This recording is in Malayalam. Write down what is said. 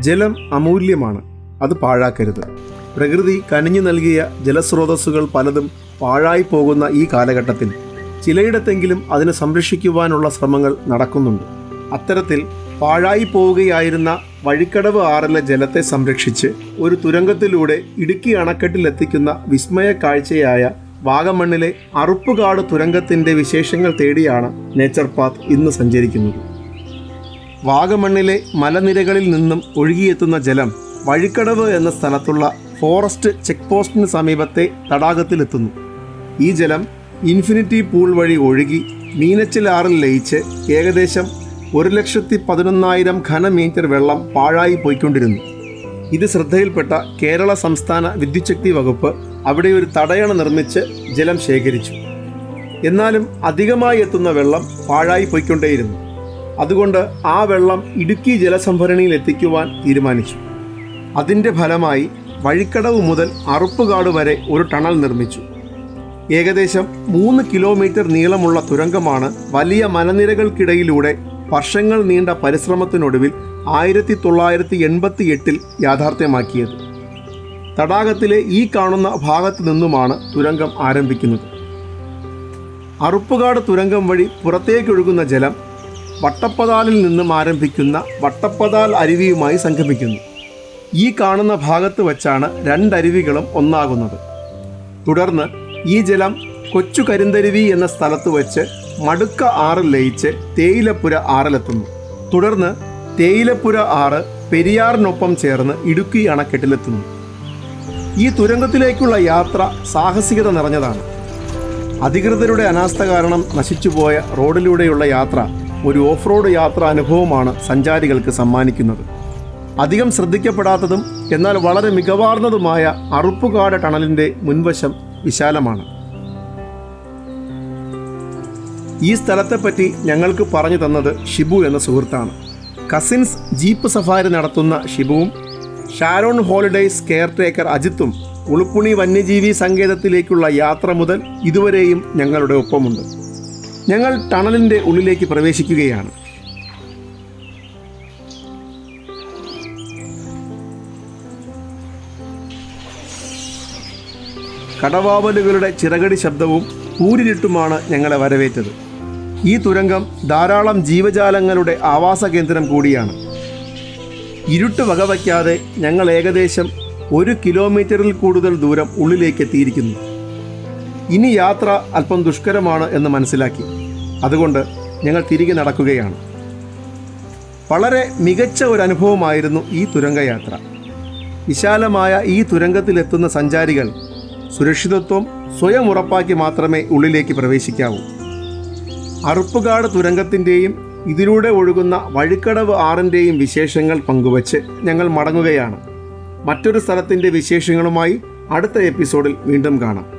ജലം അമൂല്യമാണ്. അത് പാഴാക്കരുത്. പ്രകൃതി കനിഞ്ഞു നൽകിയ ജലസ്രോതസ്സുകൾ പലതും പാഴായി പോകുന്ന ഈ കാലഘട്ടത്തിൽ ചിലയിടത്തെങ്കിലും അതിനെ സംരക്ഷിക്കുവാനുള്ള ശ്രമങ്ങൾ നടക്കുന്നുണ്ട്. അത്തരത്തിൽ പാഴായി പോവുകയായിരുന്ന വഴിക്കടവ് ആറിലെ ജലത്തെ സംരക്ഷിച്ച് ഒരു തുരങ്കത്തിലൂടെ ഇടുക്കി അണക്കെട്ടിലെത്തിക്കുന്ന വിസ്മയ കാഴ്ചയായ വാഗമണ്ണിലെ അറുപ്പുകാട് തുരങ്കത്തിന്റെ വിശേഷങ്ങൾ തേടിയാണ് നേച്ചർ പാത്ത് ഇന്ന് സഞ്ചരിക്കുന്നത്. വാഗമണ്ണിലെ മലനിരകളിൽ നിന്നും ഒഴുകിയെത്തുന്ന ജലം വഴിക്കടവ് എന്ന സ്ഥലത്തുള്ള ഫോറസ്റ്റ് ചെക്ക് പോസ്റ്റിന് സമീപത്തെ തടാകത്തിലെത്തുന്നു. ഈ ജലം ഇൻഫിനിറ്റി പൂൾ വഴി ഒഴുകി മീനച്ചിലാറിൽ ലയിച്ച് ഏകദേശം ഒരു ലക്ഷത്തി പതിനൊന്നായിരം ഘനമീറ്റർ വെള്ളം പാഴായി പോയിക്കൊണ്ടിരുന്നു. ഇത് ശ്രദ്ധയിൽപ്പെട്ട കേരള സംസ്ഥാന വിദ്യുച്ഛക്തി വകുപ്പ് അവിടെ ഒരു തടയണ നിർമ്മിച്ച് ജലം ശേഖരിച്ചു. എന്നാലും അധികമായി എത്തുന്ന വെള്ളം പാഴായി പോയിക്കൊണ്ടേയിരുന്നു. അതുകൊണ്ട് ആ വെള്ളം ഇടുക്കി ജലസംഭരണിയിൽ എത്തിക്കുവാൻ തീരുമാനിച്ചു. അതിന്റെ ഫലമായി വഴിക്കടവ് മുതൽ അറുപ്പുകാട് വരെ ഒരു ടണൽ നിർമ്മിച്ചു. ഏകദേശം മൂന്ന് കിലോമീറ്റർ നീളമുള്ള തുരങ്കമാണ് വലിയ മലനിരകൾക്കിടയിലൂടെ വർഷങ്ങൾ നീണ്ട പരിശ്രമത്തിനൊടുവിൽ ആയിരത്തി തൊള്ളായിരത്തി എൺപത്തി എട്ടിൽ യാഥാർത്ഥ്യമാക്കിയത്. തടാകത്തിലെ ഈ കാണുന്ന ഭാഗത്തു നിന്നുമാണ് തുരങ്കം ആരംഭിക്കുന്നത്. അറുപ്പുകാട് തുരങ്കം വഴി പുറത്തേക്കൊഴുകുന്ന ജലം വട്ടപ്പതാലിൽ നിന്നും ആരംഭിക്കുന്ന വട്ടപ്പതാൽ അരുവിയുമായി സംഗമിക്കുന്നു. ഈ കാണുന്ന ഭാഗത്ത് വച്ചാണ് രണ്ടരുവികളും ഒന്നാകുന്നത്. തുടർന്ന് ഈ ജലം കൊച്ചു കരിന്തരുവി എന്ന സ്ഥലത്ത് വച്ച് മടുക്ക ആറ് ലയിച്ച് തേയിലപ്പുര ആറിലെത്തുന്നു. തുടർന്ന് തേയിലപ്പുര ആറ് പെരിയാറിനൊപ്പം ചേർന്ന് ഇടുക്കി അണക്കെട്ടിലെത്തുന്നു. ഈ തുരങ്കത്തിലേക്കുള്ള യാത്ര സാഹസികത നിറഞ്ഞതാണ്. അധികൃതരുടെ അനാസ്ഥ കാരണം നശിച്ചുപോയ റോഡിലൂടെയുള്ള യാത്ര ഒരു ഓഫ് റോഡ് യാത്രാ അനുഭവമാണ് സഞ്ചാരികൾക്ക് സമ്മാനിക്കുന്നത്. അധികം ശ്രദ്ധിക്കപ്പെടാത്തതും എന്നാൽ വളരെ മികവാർന്നതുമായ അറുപ്പുകാട് ടണലിന്റെ മുൻവശം വിശാലമാണ്. ഈ സ്ഥലത്തെപ്പറ്റി ഞങ്ങൾക്ക് പറഞ്ഞു തന്നത് ഷിബു എന്ന സുഹൃത്താണ്. കസിൻസ് ജീപ്പ് സഫാരി നടത്തുന്ന ഷിബുവും ഷാരോൺ ഹോളിഡേയ്സ് കെയർ ടേക്കർ അജിത്തും ഉളുപ്പുണി വന്യജീവി സങ്കേതത്തിലേക്കുള്ള യാത്ര മുതൽ ഇതുവരെയും ഞങ്ങളുടെ ഒപ്പമുണ്ട്. ഞങ്ങൾ ടണലിന്റെ ഉള്ളിലേക്ക് പ്രവേശിക്കുകയാണ്. കടവാവലുകളുടെ ചിറകടി ശബ്ദവും ഊരിലിട്ടുമാണ് ഞങ്ങളെ വരവേറ്റത്. ഈ തുരങ്കം ധാരാളം ജീവജാലങ്ങളുടെ ആവാസ കേന്ദ്രം കൂടിയാണ്. ഇരുട്ട് വകവയ്ക്കാതെ ഞങ്ങൾ ഏകദേശം ഒരു കിലോമീറ്ററിൽ കൂടുതൽ ദൂരം ഉള്ളിലേക്ക് എത്തിയിരിക്കുന്നു. ഇനി യാത്ര അല്പം ദുഷ്കരമാണ് എന്ന് മനസ്സിലാക്കി. അതുകൊണ്ട് ഞങ്ങൾ തിരികെ നടക്കുകയാണ്. വളരെ മികച്ച ഒരു അനുഭവമായിരുന്നു ഈ തുരങ്കയാത്ര. വിശാലമായ ഈ തുരങ്കത്തിലെത്തുന്ന സഞ്ചാരികൾ സുരക്ഷിതത്വം സ്വയം ഉറപ്പാക്കി മാത്രമേ ഉള്ളിലേക്ക് പ്രവേശിക്കാവൂ. അറുപ്പുകാട് തുരങ്കത്തിന്റെയും ഇതിലൂടെ ഒഴുകുന്ന വഴിക്കടവ് ആറിന്റെയും വിശേഷങ്ങൾ പങ്കുവച്ച് ഞങ്ങൾ മടങ്ങുകയാണ്. മറ്റൊരു സ്ഥലത്തിന്റെ വിശേഷങ്ങളുമായി അടുത്ത എപ്പിസോഡിൽ വീണ്ടും കാണാം.